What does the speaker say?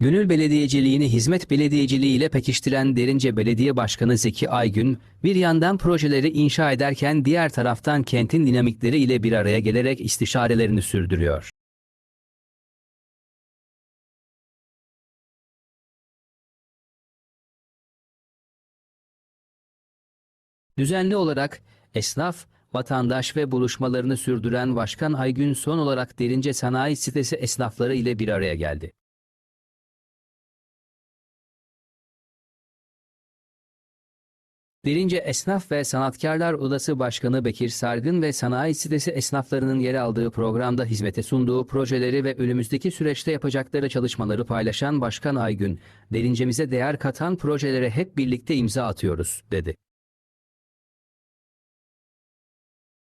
Gönül belediyeciliğini hizmet belediyeciliği ile pekiştiren Derince Belediye Başkanı Zeki Aygün, bir yandan projeleri inşa ederken diğer taraftan kentin dinamikleri ile bir araya gelerek istişarelerini sürdürüyor. Düzenli olarak esnaf, vatandaş ve buluşmalarını sürdüren Başkan Aygün son olarak Derince Sanayi Sitesi esnafları ile bir araya geldi. Derince Esnaf ve Sanatkarlar Odası Başkanı Bekir Sargın ve sanayi sitesi esnaflarının yer aldığı programda hizmete sunduğu projeleri ve önümüzdeki süreçte yapacakları çalışmaları paylaşan Başkan Aygün, derincemize değer katan projelere hep birlikte imza atıyoruz, dedi.